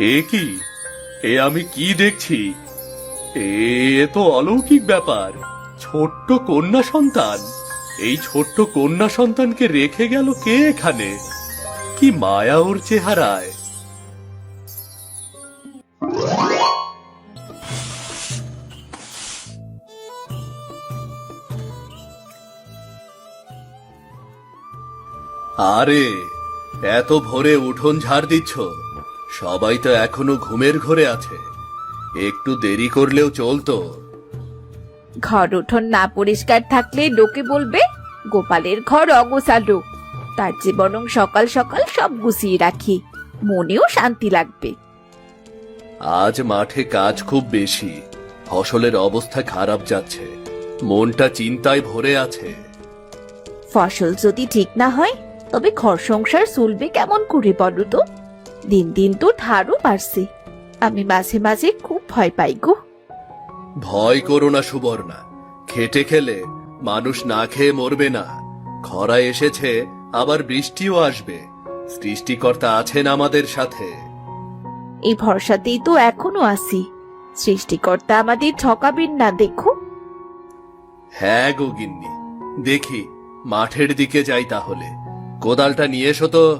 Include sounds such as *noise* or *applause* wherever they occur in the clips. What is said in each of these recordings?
এ কি? এ আমি কি দেখছি? এ তো অলৌকিক ব্যাপার। ছোট্ট কন্যা সন্তান। এই ছোট্ট কন্যা সন্তানকে রেখে গেল কে এখানে? কি মায়া ওর চেহারায়। আরে, এত ভোরে উঠোন ঝাড় দিচ্ছ। সবাই তো এখনও ঘুমের ঘরে আছে। একটু দেরি করলেও চলতো। ঘর উঠোন না পরিষ্কার থাকলে লোকে বলবে গোপালের ঘর অগোছালো। তার চেয়ে বরং সকাল সকাল সব গুছিয়ে রাখি। মনেও শান্তি লাগবে। আজ মাঠে কাজ খুব বেশি। ফসলের অবস্থা খারাপ যাচ্ছে। মনটা চিন্তায় ভরে আছে। ফসল যদি ঠিক না হয় তবে ঘর সংসার চলবে কেমন করে বলো তো? দিন দিন তো ধারও বাড়ছে। আমি মাঝে মাঝে খুব ভয় পাই গো। ভয় করো না সুবর্ণা। খেটে খেলে মানুষ না খেয়ে মরবে না। খরা এসেছে আবার বৃষ্টিও আসবে। সৃষ্টিকর্তা আছেন আমাদের সাথে। এই ভরসাতেই তো এখনও আছি। সৃষ্টিকর্তা আমাদের ঠকাবেন না দেখো। হ্যাঁ গো গিন্নি। দেখি মাঠের দিকে যাই তাহলে। কোদালটা নিয়ে এসো তো।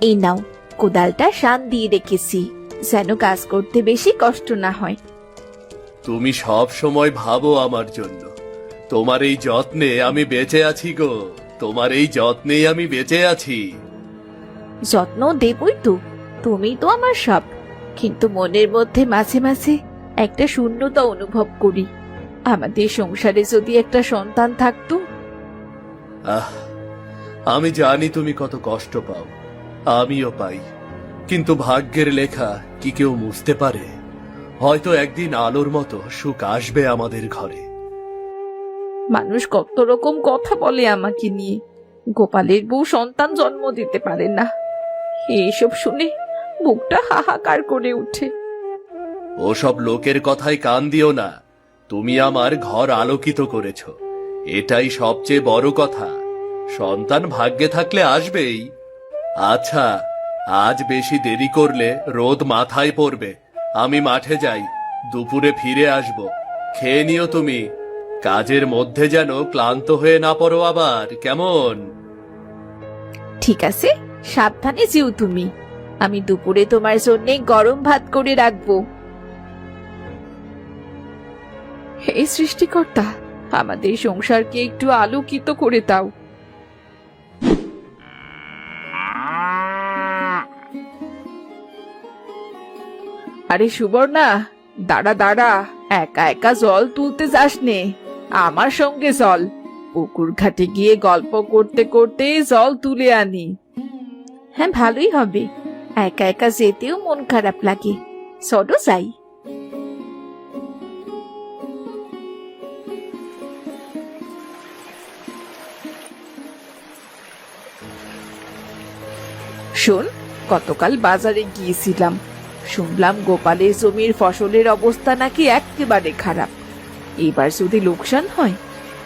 এই নাও কোদালটা শান দিয়ে রেখেছি যেন কাজ করতে বেশি কষ্ট না হয়। তুমি সব সময় ভাবো আমার জন্য। তোমার এই যত্নে আমি বেঁচে আছি গো তোমার এই যত্নেই আমি বেঁচে আছি। যত্ন দেবই তো তুমি তো আমার সব। কিন্তু মনের মধ্যে মাঝে মাঝে একটা শূন্যতা অনুভব করি। আমাদের সংসারে যদি একটা সন্তান থাকতো? আহ আমি জানি তুমি কত কষ্ট পাও। আমিও পাই। কিন্তু ভাগ্যের লেখা কি কেউ মুছতে পারে? হয়তো একদিন আলোর মতো সুখ আসবে আমাদের ঘরে। মানুষ কত রকম কথা বলে আমাকে নিয়ে। গোপালের বউ সন্তান জন্ম দিতে পারে না। এইসব শুনে বুকটা হাহাকার করে ওঠে। ওসব লোকের কথায় কান দিও না। তুমি আমার ঘর আলোকিত করেছ। এটাই সবচেয়ে বড় কথা। সন্তান ভাগ্যে থাকলে আসবেই। আচ্ছা আজ বেশি দেরি করলে রোদ মাথায় পড়বে। আমি মাঠে যাই, দুপুরে ফিরে আসব। খেয়ে নিও তুমি। কাজের মধ্যে যেন ক্লান্ত হয়ে না পড়ো আবার, কেমন? ঠিক আছে, সাবধানে যেও তুমি। আমি দুপুরে তোমার জন্য গরম ভাত করে রাখব। হে সৃষ্টিকর্তা, আমাদের সংসারকে একটু আলোকিত করে দাও। আরে সুবর্ণা দাঁড়া দাঁড়া একা একা জল তুলতে যাস নে আমার সঙ্গে চল। পুকুর ঘাটে গিয়ে গল্প করতে করতে জল তুলে আনি। হ্যাঁ ভালোই হবে। একা একা যেতেও মন খারাপ লাগে। চলো যাই। শোন গতকাল বাজারে গিয়েছিলাম। শুনলাম গোপালের জমির ফসলের অবস্থা নাকি একেবারে খারাপ। এবার যদি লোকসান হয়,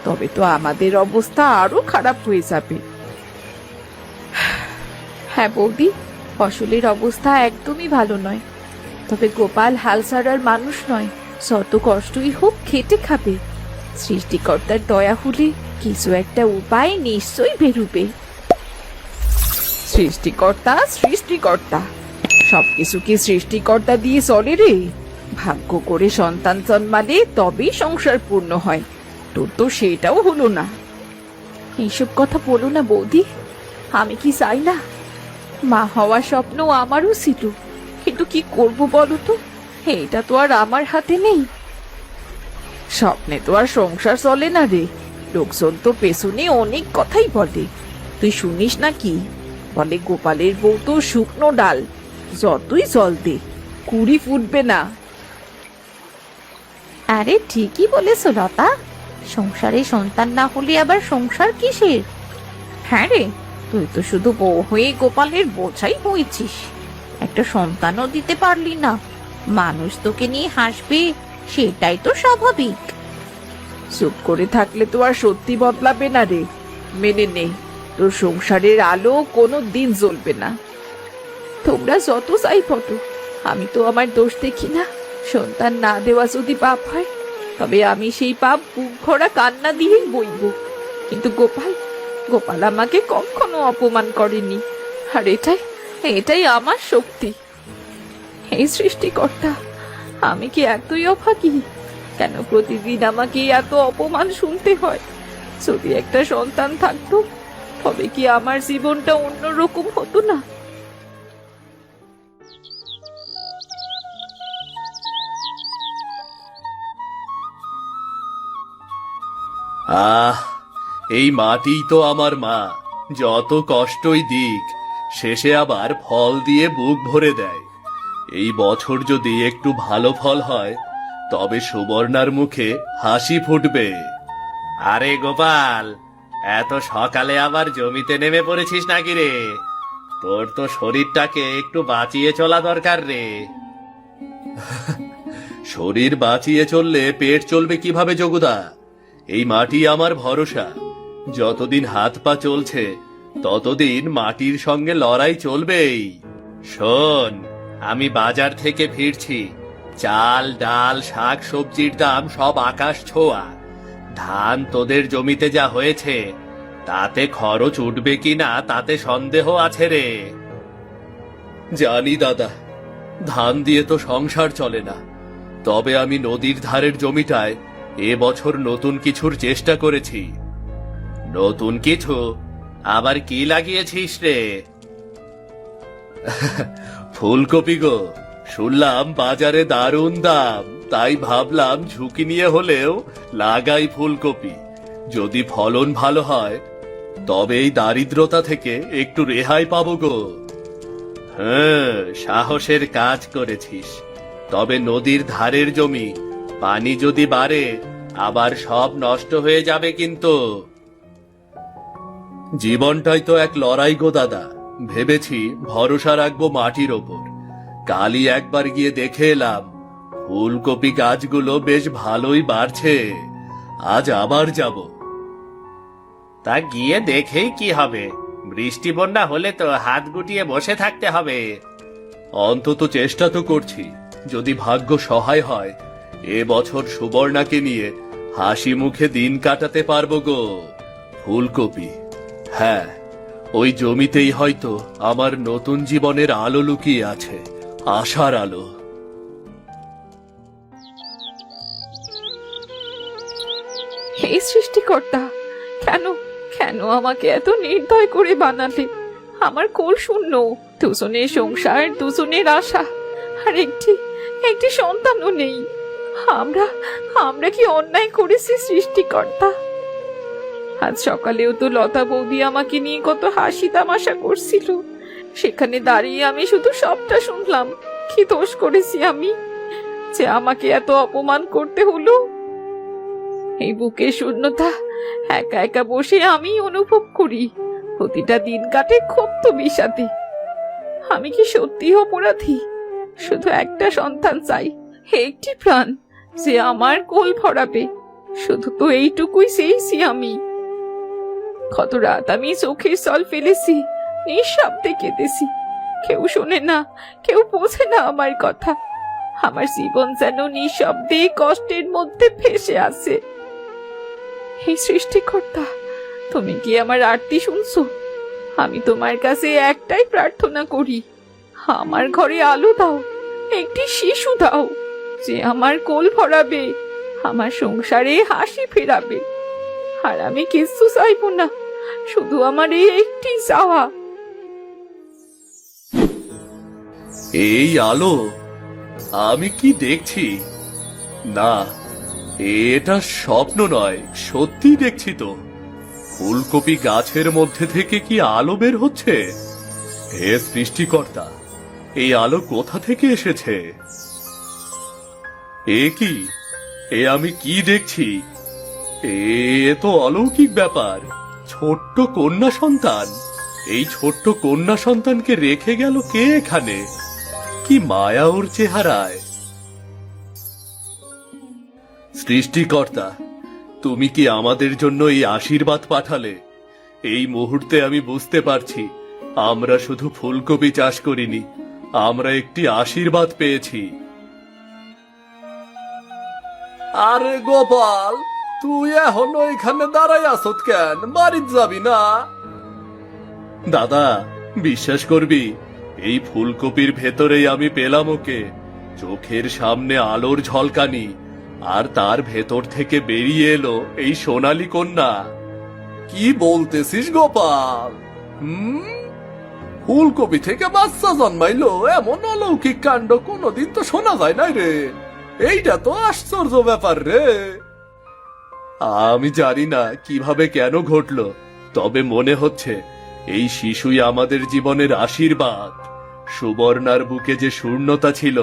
তবে তো আমাদের অবস্থা আরও খারাপ হয়ে যাবে। হ্যাঁ বৌদি, ফসলের অবস্থা একদমই ভালো নয়। তবে গোপাল হাল ছাড়ার মানুষ নয় যত কষ্টই হোক খেটে খাবে। সৃষ্টিকর্তার দয়া হলে কিছু একটা উপায় নিশ্চয়ই বেরুবে। সৃষ্টিকর্তা সৃষ্টিকর্তা। সবকিছু কি সৃষ্টিকর্তা দিয়ে চলে রে? ভাগ্য করে সন্তান জন্মালে তবেই সংসার পূর্ণ হয়। তোর তো সেটাও হলো না। এইসব কথা বলো না বৌদি। আমি কি চাই না? মা হওয়ার স্বপ্ন আমারও ছিল। কিন্তু কি করব বলো তো? এটা তো আর আমার হাতে নেই। স্বপ্নে তো আর সংসার চলে না রে। লোকজন তো পেছনে অনেক কথাই বলে। তুই শুনিস না কি? বলে গোপালের বউ তো শুকনো ডাল। যতই জল দে কুড়ি ফুটবে না। আরে ঠিকই বলেছ লতা। সংসারে সন্তান না হলে আবার সংসার কিসের? হ্যাঁ রে তুই তো শুধু বউ হয়ে গোপালের বোঝাই হয়েছিস। একটা সন্তানও দিতে পারলি না। মানুষ তোকে নিয়ে হাসবে সেটাই তো স্বাভাবিক। চুপ করে থাকলে তো আর সত্যি বদলাবে না রে। মেনে নে তোর সংসারের আলো কোনো দিন জ্বলবে না। তোমরা যত চাই ফটো আমি তো আমার দোষ দেখি না। সন্তান না দেওয়া যদি পাপ হয়, তবে আমি সেই পাপ বুক ভরা কান্না দিয়েই বইব। কিন্তু গোপাল গোপাল আমাকে কখনো অপমান করেনি। আর এটাই এটাই আমার শক্তি। এই সৃষ্টিকর্তা, আমি কি এতই অভাগী? কেন প্রতিদিন আমাকে এত অপমান শুনতে হয়? যদি একটা সন্তান থাকতো, তবে কি আমার জীবনটা অন্যরকম হতো না? আহ এই মাটিই তো আমার মা। যত কষ্টই দিক শেষে আবার ফল দিয়ে বুক ভরে দেয়। এই বছর যদি একটু ভালো ফল হয় তবে সুবর্ণার মুখে হাসি ফুটবে। আরে গোপাল এত সকালে আবার জমিতে নেমে পড়েছিস নাকি রে? তোর তো শরীরটাকে একটু বাঁচিয়ে চলা দরকার রে। শরীর বাঁচিয়ে চললে পেট চলবে কীভাবে যোগুদা এই মাটি আমার ভরসা। যতদিন হাত পা চলছে, ততদিন মাটির সঙ্গে লড়াই চলবেই। শোন, আমি বাজার থেকে ফিরছি। চাল, ডাল, শাক, সবজির দাম সব আকাশ ছোঁয়া। ধান তোদের জমিতে যা হয়েছে, তাতে খরচ উঠবে কিনা তাতে সন্দেহ আছে রে। জানি দাদা, ধান দিয়ে তো সংসার চলে না। তবে আমি নদীর ধারের জমিটায় এ বছর নতুন কিছুর চেষ্টা করেছি। নতুন কিছু? আবার কি লাগিয়েছিস রে? *laughs* ফুলকপি গো, শুনলাম বাজারে দারুণ দাম, তাই ভাবলাম ঝুঁকি নিয়ে হলেও লাগাই ফুলকপি। যদি ফলন ভালো হয়, তবে এই দারিদ্রতা থেকে একটু রেহাই পাবো গো। হ্যাঁ সাহসের কাজ করেছিস, তবে নদীর ধারের জমি পানি যদি বাড়ে আবার সব নষ্ট হয়ে যাবে কিন্তু। জীবনটাই তো এক লড়াই গো দাদা। ভেবেছি ভরসা রাখব মাটির ওপর। কালই একবার গিয়ে দেখে এলাম ফুলকপি গাছগুলো বেশ ভালোই বাড়ছে। আজ আবার যাব। তা গিয়ে দেখেই কি হবে। বৃষ্টি বন্যা হলে তো হাত গুটিয়ে বসে থাকতে হবে। অন্তত চেষ্টা তো করছি যদি ভাগ্য সহায় হয়। এ বছর সুবর্ণাকে নিয়ে হাসি মুখে দিন কাটাতে পারব গো, ফুলকপি। হ্যাঁ ওই জমিতেই হয়তো আমার নতুন জীবনের আলো লুকিয়ে আছে, আশার আলো। হে সৃষ্টিকর্তা, কেন কেন আমাকে এত নির্দয় করে বানালে? আমার কোল শূন্য, দুজনের সংসার, দুজনের আশা, আর একটি একটি সন্তানও নেই। আমরা আমরা কি অন্যায় করেছি সৃষ্টিকর্তা? আজ সকালেও তো লতা বৌদি আমাকে নিয়ে কত হাসি তামাশা করছিল। সেখানে দাঁড়িয়ে আমি শুধু সবটা শুনলাম। কি দোষ করেছি আমি? যে আমাকে এত অপমান করতে হলো? এই বুকের শূন্যতা একা একা বসে আমি অনুভব করি। প্রতিটা দিন কাটে খুব তো বিষাদে। আমি কি সত্যি অপরাধী? শুধু একটা সন্তান চাই। একটি প্রাণ যে আমার কোল ভরাবে। শুধু তো এইটুকুই চেয়েছি আমি। কত রাত আমি চোখের জল ফেলেছি, নিঃশব্দে কেঁদেছি। কেউ শোনে না, কেউ বোঝে না আমার কথা। আমার জীবন যেন নিঃশব্দে কষ্টের মধ্যে ভেসে আছে হে সৃষ্টিকর্তা, তুমি কি আমার আরতি শুনছো? আমি তোমার কাছে একটাই প্রার্থনা করি। আমার ঘরে আলো দাও, একটি শিশু দাও। যে আমার কোল ভরাবে, আমার সংসারে হাসি ফেরাবে। আর আমি কিছু চাইব না, শুধু আমার এই একটি চাওয়া। এই আলো, আমি কি দেখছি? না, এটা স্বপ্ন নয় সত্যি দেখছি তো। ফুলকপি গাছের মধ্যে থেকে কি আলো বের হচ্ছে? হে সৃষ্টিকর্তা, এই আলো কোথা থেকে এসেছে? এ কি? এ আমি কি দেখছি? এ তো অলৌকিক ব্যাপার। ছোট্ট কন্যা সন্তান। এই ছোট্ট কন্যা সন্তানকে রেখে গেল কে এখানে? কি মায়া ওর চেহারায়। সৃষ্টিকর্তা, তুমি কি আমাদের জন্য এই আশীর্বাদ পাঠালে? এই মুহূর্তে আমি বুঝতে পারছি, আমরা শুধু ফুলকপি চাষ করিনি, আমরা একটি আশীর্বাদ পেয়েছি। আরে গোপাল তুই এখনও এখানে দাঁড়াই আসত কেন? বাড়িতে যাবি না? দাদা বিশ্বাস করবি এই ফুলকপির ভেতরেই আমি পেলাম ওকে। চোখের সামনে আলোর ঝলকানি আর তার ভেতর থেকে বেরিয়ে এলো এই সোনালী কন্যা। কি বলতেছিস গোপাল? হুম? ফুলকপি থেকে বাচ্চা জন্মাইলো এমন অলৌকিক কাণ্ড কোনোদিন তো শোনা যায় নাই রে। এইটা তো আশ্চর্য ব্যাপার রে। আমি জানি না কীভাবে কেন ঘটলো, তবে মনে হচ্ছে এই শিশুই আমাদের জীবনের আশীর্বাদ। সুবর্ণার বুকে যে শূন্যতা ছিল,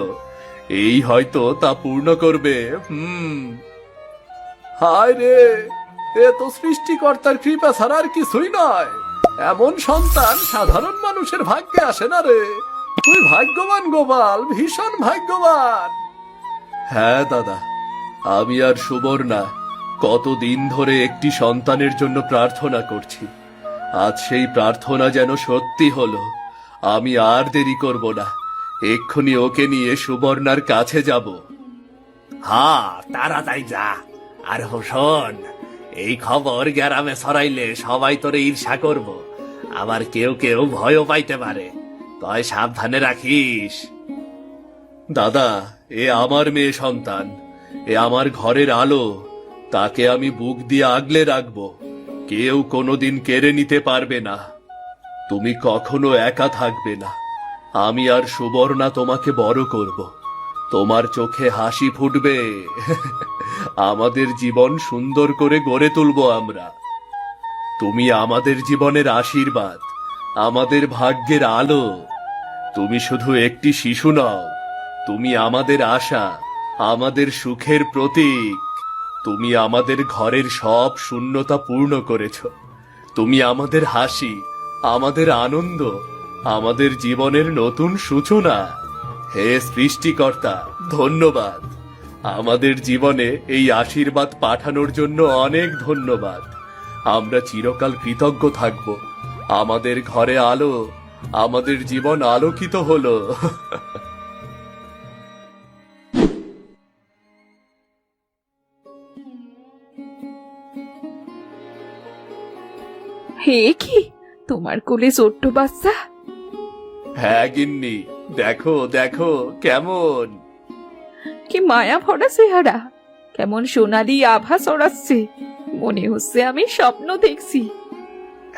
এই হয়তো তা পূর্ণ করবে, হুম। হায় রে, এ তো সৃষ্টিকর্তার কৃপা ছাড়া আর কিছুই নয়। এমন সন্তান সাধারণ মানুষের ভাগ্যে আসে না রে। তুই ভাগ্যবান গোপাল, ভীষণ ভাগ্যবান। হ্যাঁ দাদা। আমি আর সুবর্ণা কতদিন ধরে একটি সন্তানের জন্য প্রার্থনা করছি। আজ সেই প্রার্থনা যেন সত্যি হলো। আমি আর দেরি করব না। এক্ষুনি ওকে নিয়ে সুবর্ণার কাছে যাব। হ্যাঁ তাড়াতাড়ি যা। আর হোসন এই খবর গ্রামে ছড়াইলে সবাই তোরে ঈর্ষা করব। আবার কেউ কেউ ভয়ও পাইতে পারে। তয় সাবধানে রাখিস। দাদা এ আমার মেয়ে সন্তান, এ আমার ঘরের আলো, তাকে আমি বুক দিয়ে আগলে রাখব। কেউ কোনোদিন কেড়ে নিতে পারবে না। তুমি কখনো একা থাকবে না। আমি আর সুবর্ণা তোমাকে বড় করব। তোমার চোখে হাসি ফুটবে। আমাদের জীবন সুন্দর করে গড়ে তুলবো আমরা। তুমি আমাদের জীবনের আশীর্বাদ, আমাদের ভাগ্যের আলো। তুমি শুধু একটি শিশু নও। তুমি আমাদের আশা, আমাদের সুখের প্রতীক। তুমি আমাদের ঘরের সব শূন্যতা পূর্ণ করেছ। তুমি আমাদের হাসি, আমাদের আনন্দ, আমাদের জীবনের নতুন সূচনা। হে সৃষ্টিকর্তা, ধন্যবাদ। আমাদের জীবনে এই আশীর্বাদ পাঠানোর জন্য অনেক ধন্যবাদ। আমরা চিরকাল কৃতজ্ঞ থাকব। আমাদের ঘরে আলো, আমাদের জীবন আলোকিত হলো। *laughs* হে কি? তোমার কোলে ছোট্ট বাচ্চা? হ্যাঁ গিন্নি দেখো দেখো কেমন? কি মায়া ভরা চেহারা কেমন সোনালি আভা ছড়াচ্ছে মনে হচ্ছে আমি স্বপ্ন দেখছি।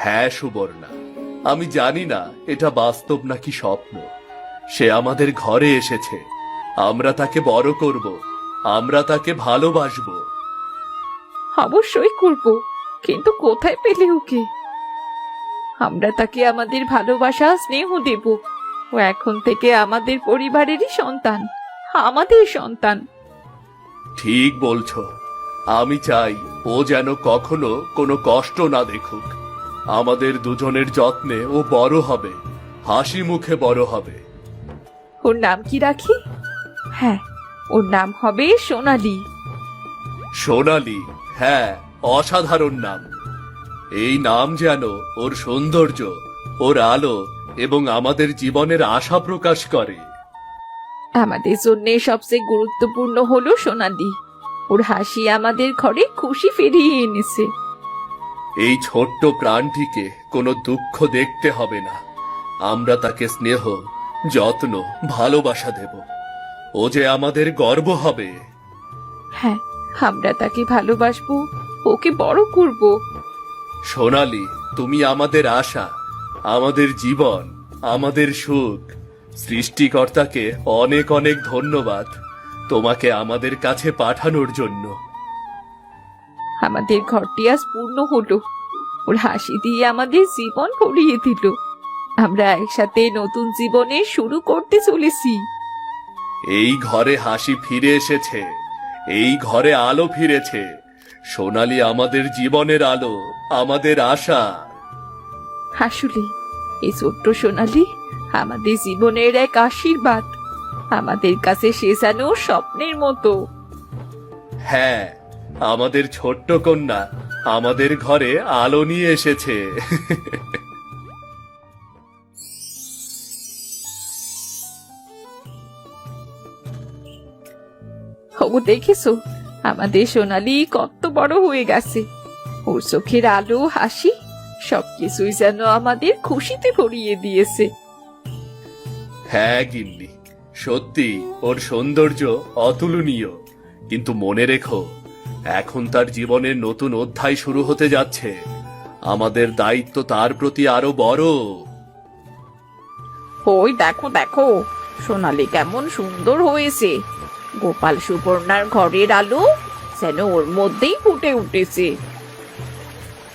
হ্যাঁ সুবর্ণা আমি জানি না এটা বাস্তব নাকি স্বপ্ন। সে আমাদের ঘরে এসেছে আমরা তাকে বড় করব আমরা তাকে ভালোবাসবো। অবশ্যই করব কিন্তু কোথায় পেলে ওকে? আমরা তাকে আমাদের ভালোবাসা স্নেহ দেব। ও এখন থেকে আমাদের পরিবারেরই সন্তান আমাদের সন্তান। ঠিক বলছো। আমি চাই ও যেন কখনো কোনো কষ্ট না দেখুক। আমাদের দুজনের যত্নে ও বড় হবে হাসি মুখে বড় হবে। ওর নাম কি রাখি? হ্যাঁ ওর নাম হবে সোনালি। সোনালি হ্যাঁ অসাধারণ নাম। এই নাম যেন ওর সৌন্দর্য ওর আলো এবং আমাদের জীবনের আশা প্রকাশ করে। আমাদের জন্য সবচেয়ে গুরুত্বপূর্ণ হলো সোনালি। ওর হাসি আমাদের ঘরে খুশি ফিরিয়ে এনেছে। এই ছোট্ট প্রাণটিকে কোনো দুঃখ দেখতে হবে না। আমরা তাকে স্নেহ যত্ন ভালোবাসা দেব। ও যে আমাদের গর্ব হবে। হ্যাঁ আমরা তাকে ভালোবাসবো ওকে বড় করব। সোনালি তুমি আমাদের আশা আমাদের জীবন আমাদের সুখ। সৃষ্টিকর্তাকে অনেক অনেক ধন্যবাদ তোমাকে আমাদের কাছে পাঠানোর জন্য। আমাদের ঘরটি আজ পূর্ণ হলো। ওর হাসি দিয়ে আমাদের জীবন ভরিয়ে দিল। আমরা একসাথে নতুন জীবনে শুরু করতে চলেছি। এই ঘরে হাসি ফিরে এসেছে। এই ঘরে আলো ফিরেছে। সোনালি আমাদের জীবনের আলো। আমাদের আশা। আসলে এই ছোট্ট সোনালি আমাদের জীবনের এক আশীর্বাদ। আমাদের কাছে সে যেন স্বপ্নের মতো। হ্যাঁ আমাদের ছোট্ট কন্যা আমাদের ঘরে আলো নিয়ে এসেছে। ও দেখেছ? আমাদের সোনালি কত বড় হয়ে গেছে। ওর চোখের আলো হাসি সবকিছুই যেন আমাদের খুশিতে ভরিয়ে দিয়েছে। হ্যাঁ গিন্নি সত্যি ওর সৌন্দর্য অতুলনীয়। কিন্তু মনে রেখো এখন তার জীবনের নতুন অধ্যায় শুরু হতে যাচ্ছে। আমাদের দায়িত্ব তার প্রতি আরও বড়। ওই দেখো দেখো সোনালি কেমন সুন্দর হয়েছে। গোপাল সুবর্ণার ঘরের আলো যেন ওর মধ্যেই ফুটে উঠেছে।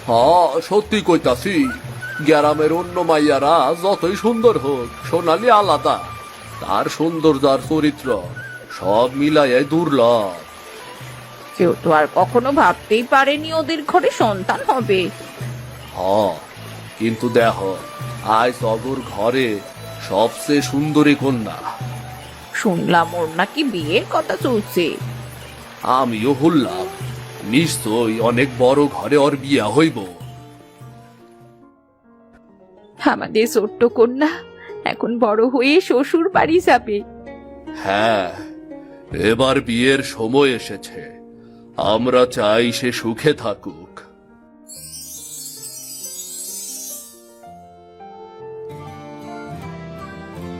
হ্যাঁ সত্যি কইতাছি গ্রামের অন্য মাইয়ারা যতই সুন্দর হোক সোনালি আলাদা। তার সৌন্দর্যার চরিত্র সব মিলাইয়ে দুর্লভ। কেউ তো আর কখনো ভাবতেই পারেনি ওদের ঘরে সন্তান হবে। হ কিন্তু দেখ আজ অগর ঘরে সবচেয়ে সুন্দরী কন্যা। শুনলাম ওর নাকি বিয়ের কথা চলছে। আমিও হল্লাম নিশ্চয়ই অনেক বড় ঘরে ওর বিয়া হইব। আমাদের ছোট্ট কন্যা এখন বড় হয়ে শ্বশুর বাড়ি যাবে। হ্যাঁ এবার বিয়ের সময় এসেছে। আমরা চাই সে সুখে থাকুক।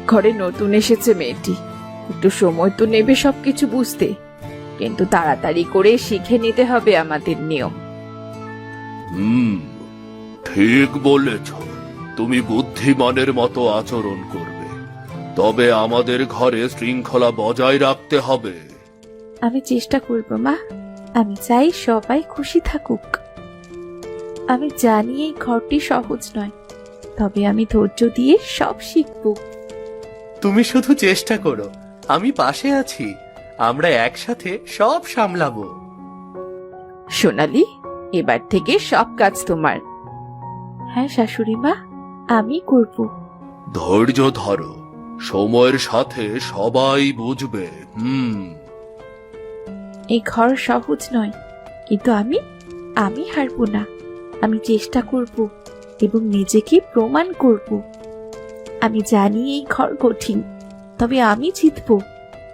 ঘরে নতুন এসেছে মেয়েটি। একটু সময় তো নেবে সবকিছু বুঝতে। কিন্তু তাড়াতাড়ি করে শিখে নিতে হবে আমাদের নিয়ম। হুম ঠিক বলেছ। তুমি বুদ্ধিমানের মতো আচরণ করবে। তবে আমাদের ঘরে শৃঙ্খলা বজায় রাখতে হবে। আমি চেষ্টা করব মা। আমি চাই সবাই খুশি থাকুক। আমি জানি এই ঘরটি সহজ নয় তবে আমি ধৈর্য দিয়ে সব শিখব। তুমি শুধু চেষ্টা করো। আমি পাশে আছি। আমরা একসাথে সব সামলাবো। সোনালি এবার থেকে সব কাজ তোমার। হ্যাঁ শাশুড়ি মা আমি করব। ধৈর্য ধরো সময়ের সাথে সবাই বুঝবে হুম। এই ঘর সহজ নয় কিন্তু আমি আমি হারবো না। আমি চেষ্টা করব এবং নিজেকে প্রমাণ করব। আমি জানি এই ঘর কঠিন তবে আমি জিতব।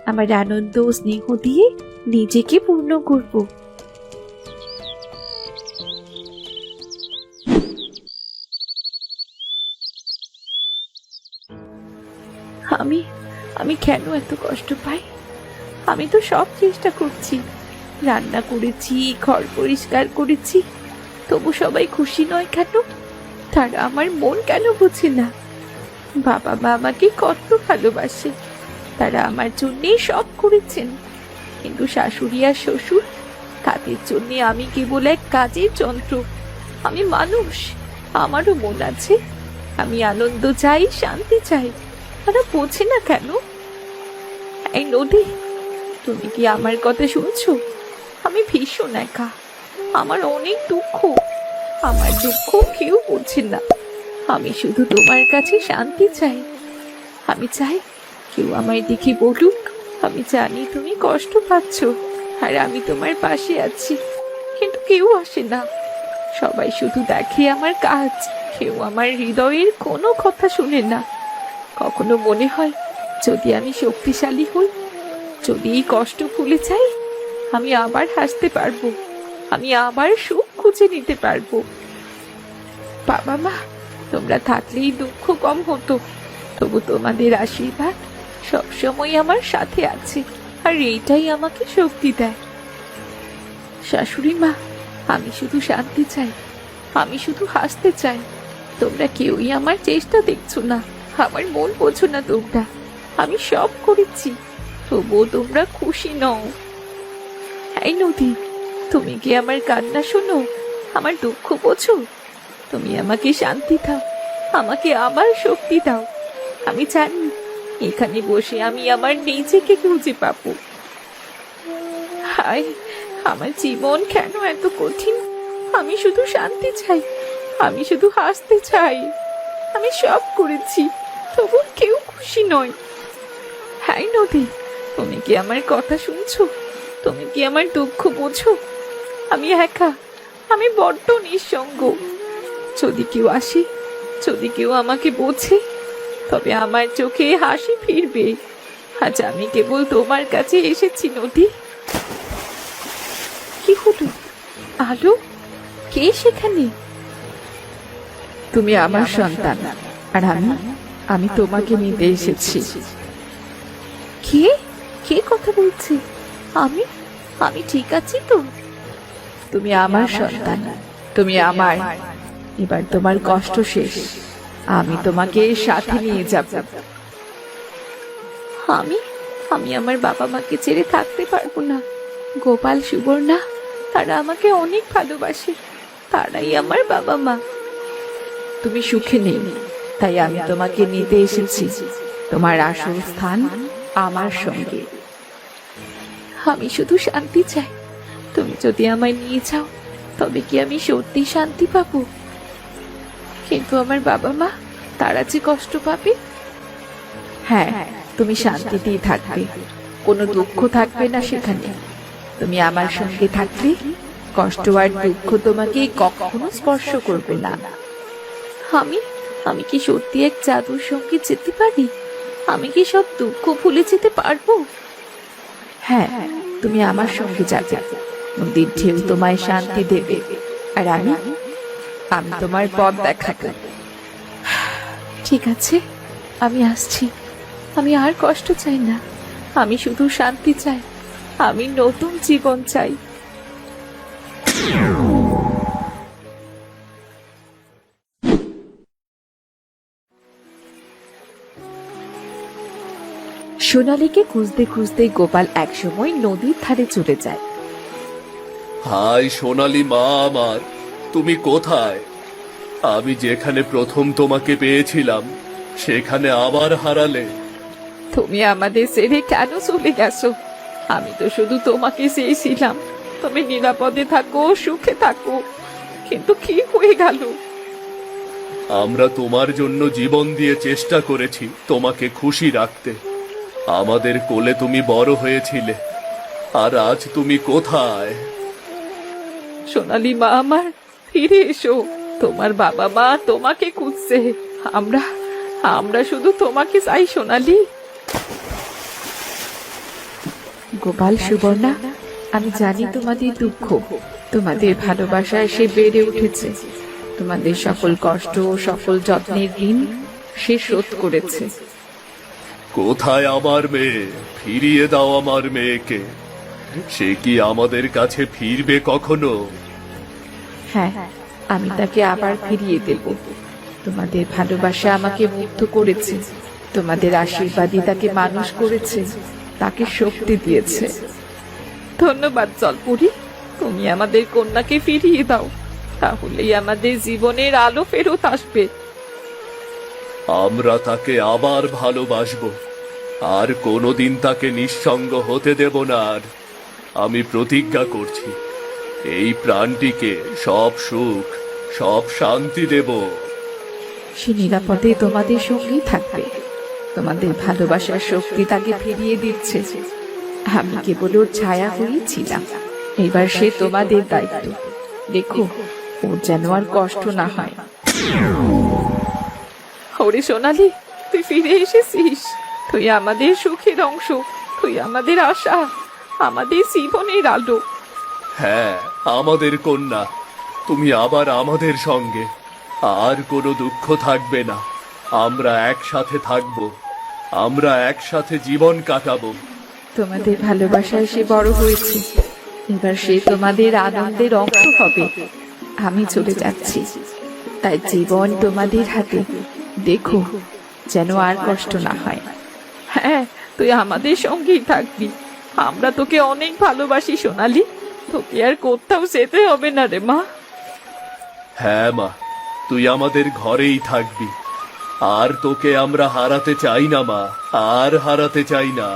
আমার আনন্দ ও স্নেহ দিয়ে নিজেকে পূর্ণ করব। আমি আমি কেন এত কষ্ট পাই? আমি তো সব চেষ্টা করছি। রান্না করেছি, ঘর পরিষ্কার করেছি। তবু সবাই খুশি নয় কেন? তারা আমার মন কেন বুঝে না? বাবা মা আমাকে কত ভালোবাসে। তারা আমার জন্যে সব করেছেন। কিন্তু শাশুড়ি আর শ্বশুর, তাদের জন্যে আমি কেবল এক কাজের যন্ত্র। আমি মানুষ, আমারও মন আছে। আমি আনন্দ চাই, শান্তি চাই। তারা বোঝে না কেন? এই নদী, তুমি কি আমার কথা শুনছো? আমি ভীষণ একা। আমার অনেক দুঃখ। আমার দুঃখ কেউ বোঝে না। আমি শুধু তোমার কাছে শান্তি চাই। আমি চাই কেউ আমায় দেখে বলুক, আমি জানি তুমি কষ্ট পাচ্ছ আর আমি তোমার পাশে আছি, কিন্তু কেউ আসে না। সবাই শুধু দেখে আমার কাজ, কেউ আমার হৃদয়ের কোনো কথা শুনে না। কখনো মনে হয়, যদি আমি শক্তিশালী হই, যদি কষ্ট ভুলে যাই, আমি আবার হাসতে পারব, আমি আবার সুখ খুঁজে নিতে পারব। বাবা মা, তোমরা থাকলেই দুঃখ কম হতো, তবু তোমাদের আশীর্বাদ সবসময় আমার সাথে আছে, আর এইটাই আমাকে শক্তি দেয়। শাশুড়ি মা, আমি শুধু শান্তি চাই, আমি শুধু হাসতে চাই। তোমরা কেউই আমার চেষ্টা দেখছ না, আমার মন বোঝো না তোমরা। আমি সব করেছি, তবুও তোমরা খুশি নও। এই নদী, তুমি কি আমার কান্না শোনো? আমার দুঃখ বোঝো? তুমি আমাকে শান্তি দাও, আমাকে আবার শক্তি দাও। আমি জানি এখানে বসে আমি আমার নিজেকে খুঁজে পাবো। হায়, আমার জীবন কেন এত কঠিন? আমি শুধু শান্তি চাই, আমি শুধু হাসতে চাই। আমি সব করেছি, তবু কেউ খুশি নয়। হাই নদী, তুমি কি আমার কথা শুনছো? তুমি কি আমার দুঃখ বোঝো? আমি একা, আমি বড্ড নিঃসঙ্গ। যদি কেউ আসে, যদি কেউ আমাকে বোঝে তবে আমার চোখে হাসি ফিরবে। আজ আমি কেবল তোমার কাছে এসেছি, নদী। কি হলো? আলো? কে সেখানে? তুমি আমার সন্তান, আর আমি আমি তোমাকে নিতে এসেছি। কে? কে কথা বলছে? আমি? আমি ঠিক আছি তো? তুমি আমার সন্তান, তুমি আমার। এবার তোমার কষ্ট শেষ। আমি তোমাকে সাথে নিয়ে যাব। আমি আমি আমার বাবা মাকে ছেড়ে থাকতে পারব না। গোপাল সুবর্ণা তারা আমাকে অনেক ভালোবাসে। তারাই আমার বাবা মা। তুমি সুখে নেই তাই আমি তোমাকে নিতে এসেছি। তোমার আসল স্থান আমার সঙ্গে। আমি শুধু শান্তি চাই। তুমি যদি আমায় নিয়ে যাও তবে কি আমি সত্যি শান্তি পাবো? কিন্তু আমার বাবা মা তারা যে কষ্ট পাবে? হ্যাঁ তুমি শান্তিতেই থাকবে। কোনো দুঃখ থাকবে না সেখানে। তুমি আমার সঙ্গে থাকলে কষ্ট আর দুঃখ তোমাকে কখনো স্পর্শ করবে না। আমি আমি কি সত্যি এক জাদুর সঙ্গে যেতে পারি? আমি কি সব দুঃখ ভুলে যেতে পারব? হ্যাঁ তুমি আমার সঙ্গে যা যাবে। নদীর ঢেউ তোমায় শান্তি দেবে। আর আমি আমি তোমার পথ দেখাবো। ঠিক আছে আমি আসছি। আমি আর কষ্ট চাই না। আমি শুধু শান্তি চাই। আমি নতুন জীবন চাই। সোনালীকে খুঁজতে খুঁজতে গোপাল একসময় নদীর ধারে চলে যায়। হাই সোনালি মা আমার। তুমি কোথায়? আমি যেখানে প্রথম তোমাকে পেয়েছিলাম সেখানে আবার হারালে। তুমি আমাদের ছেড়ে কেন চলে গেছো? আমি তো শুধু তোমাকে চেয়েছিলাম। তুমি নিরাপদে থাকো সুখে থাকো। কিন্তু কি হয়ে গেল? আমরা তোমার জন্য জীবন দিয়ে চেষ্টা করেছি তোমাকে খুশি রাখতে। আমাদের কোলে তুমি বড় হয়েছিলে। আর আজ তুমি কোথায়? সোনালি মা আমার ফিরে এসো। তোমার বাবা মা তোমাকে খুঁজছে। আমরা আমরা শুধু তোমাকে চাই সোনালি। গোপাল সুবর্ণা আমি জানি তোমাদের দুঃখ। তোমাদের ভালোবাসায় সে বেড়ে উঠেছে। তোমাদের সকল কষ্ট ও সকল যত্নের ঋণ সে শোধ করেছে। কোথায় আমার মেয়ে? ফিরিয়ে দাও আমার মেয়েকে। সে কি আমাদের কাছে ফিরবে কখনো? হ্যাঁ আমি তাকে আবার ফিরিয়ে দেব। তোমাদের ভালোবাসা আমাকে মুগ্ধ করেছে। তোমাদের আশীর্বাদই তাকে মানুষ করেছে, তাকে শক্তি দিয়েছে। ধন্যবাদ, জলপুরি। তুমি আমাদের কন্যাকে ফিরিয়ে দাও, তাহলেই আমাদের জীবনের আলো ফেরত আসবে। আমরা তাকে আবার ভালোবাসবো। আর কোনোদিন তাকে নিঃসঙ্গ হতে দেব না আর। আমি প্রতিজ্ঞা করছি। এই প্রাণটিকে সব সুখ, সব শান্তি দেব। সে নিরাপদে তোমাদের সঙ্গেই থাকবে। তোমাদের ভালোবাসার শক্তি তাকে ফিরিয়ে দিচ্ছে। আমি কেবল ওর ছায়া হয়েই ছিলাম। এবার সে তোমাদের দায়িত্ব। দেখো, ওর যেন আর কষ্ট না হয়। ওরে সোনালি, তুই ফিরে এসেছিস। তুই আমাদের সুখের অংশ, তুই আমাদের আশা, আমাদের জীবনের আলো। হ্যাঁ আমাদের কন্যা, তুমি আবার আমাদের সঙ্গে। আর কোনো দুঃখ থাকবে না। আমরা একসাথে থাকব। আমরা একসাথে জীবন কাটাবো। তোমাদের ভালোবাসায় সে বড় হয়েছে। এবার সে তোমাদের আনন্দের অংশ হবে। আমি চলে যাচ্ছি। তাই জীবন তোমাদের হাতে। দেখো যেন আর কষ্ট না হয়। হ্যাঁ তুই আমাদের সঙ্গেই থাকবি। আমরা তোকে অনেক ভালোবাসি, সোনালি। তোকে আর কোথাও যেতে হবে না রে মা। হ্যাঁ মা, তুই আমাদের ঘরেই থাকবি। আর তোকে আমরা হারাতে চাই না মা, আর হারাতে চাই না।